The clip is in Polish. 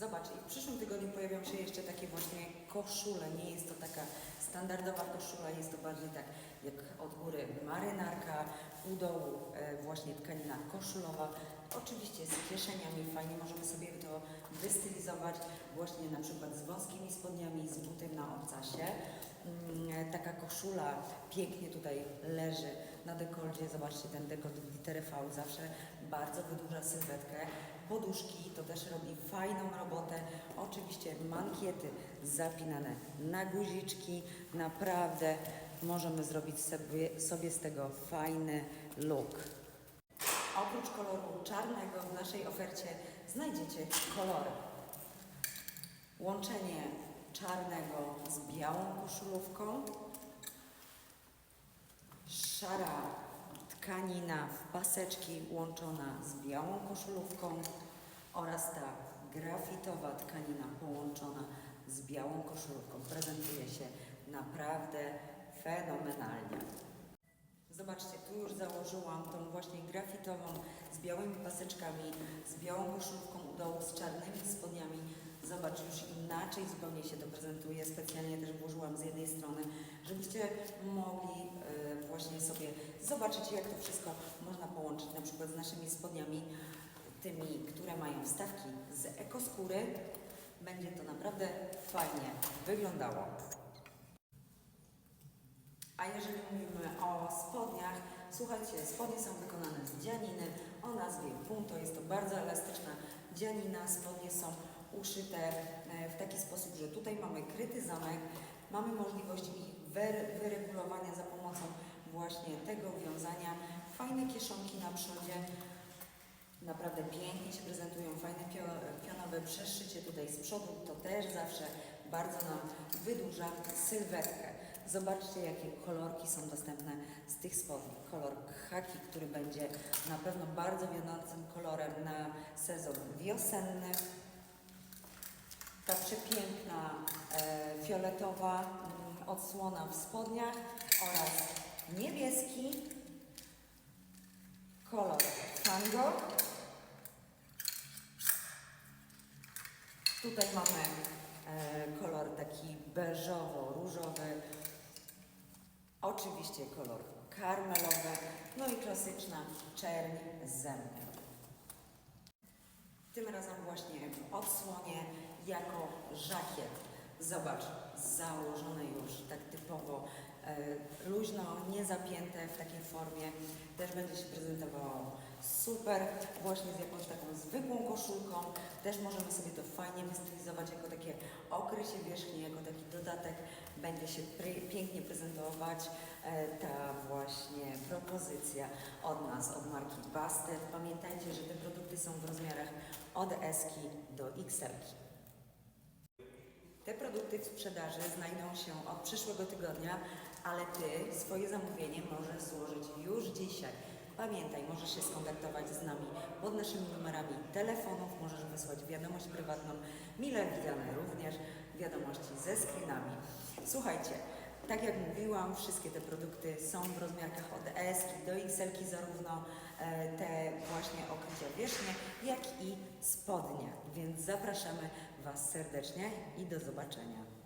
Zobacz, i w przyszłym tygodniu pojawią się jeszcze takie właśnie koszule. Nie jest to taka standardowa koszula, jest to bardziej tak jak od góry marynarka, u dołu e, właśnie tkanina koszulowa. Oczywiście z kieszeniami fajnie możemy sobie to wystylizować właśnie na przykład z wąskimi spodniami, z butem na obcasie. Mm, Taka koszula pięknie tutaj leży na dekolcie. Zobaczcie, ten dekolt w V zawsze bardzo wydłuża sylwetkę. Poduszki to też robi fajną robotę. Oczywiście mankiety zapinane na guziczki. Naprawdę możemy zrobić sobie, sobie z tego fajny look. Oprócz koloru czarnego w naszej ofercie znajdziecie kolory. Łączenie czarnego z białą koszulówką, szara tkanina w paseczki łączona z białą koszulówką oraz ta grafitowa tkanina połączona z białą koszulówką. Prezentuje się naprawdę fenomenalnie. Zobaczcie, tu już założyłam tą właśnie grafitową z białymi paseczkami, z białą koszulką u dołu, z czarnymi spodniami. Zobacz, już inaczej zupełnie się to prezentuje. Specjalnie też włożyłam z jednej strony, żebyście mogli e, właśnie sobie zobaczyć, jak to wszystko można połączyć na przykład z naszymi spodniami, tymi, które mają wstawki z ekoskóry. Będzie to naprawdę fajnie wyglądało. A jeżeli mówimy o spodniach, słuchajcie, spodnie są wykonane z dzianiny o nazwie Punto. Jest to bardzo elastyczna dzianina. Spodnie są uszyte e, w taki sposób, że tutaj mamy kryty zamek, mamy możliwość ich wyre- wyregulowania za pomocą właśnie tego wiązania. Fajne kieszonki na przodzie. Naprawdę pięknie się prezentują, fajne pio- pionowe przeszycie tutaj z przodu, to też zawsze bardzo nam wydłuża sylwetkę. Zobaczcie, jakie kolorki są dostępne z tych spodni. Kolor khaki, który będzie na pewno bardzo wiodącym kolorem na sezon wiosenny. Ta przepiękna e, fioletowa mm, odsłona w spodniach oraz niebieski kolor tango. Tutaj mamy e, kolor taki beżowo-różowy. Oczywiście kolor karmelowy. No i klasyczna czerń z zębem. Tym razem właśnie w odsłonie jako żakiet. Zobacz, założone już tak typowo luźno, niezapięte w takiej formie. Też będzie się prezentowało super, właśnie z jakąś taką zwykłą koszulką. Też możemy sobie to fajnie wystylizować jako takie okrycie wierzchnie, jako taki dodatek. Będzie się pięknie prezentować e, ta właśnie propozycja od nas, od marki Bastet. Pamiętajcie, że te produkty są w rozmiarach od S do XL. Te produkty w sprzedaży znajdą się od przyszłego tygodnia, ale Ty swoje zamówienie możesz złożyć już dzisiaj. Pamiętaj, możesz się skontaktować z nami pod naszymi numerami telefonów, możesz wysłać wiadomość prywatną, mile widziane również wiadomości ze screenami. Słuchajcie, tak jak mówiłam, wszystkie te produkty są w rozmiarkach od S do XL, zarówno e, te właśnie okrycia wierzchnie, jak i spodnie. Więc zapraszamy Was serdecznie i do zobaczenia.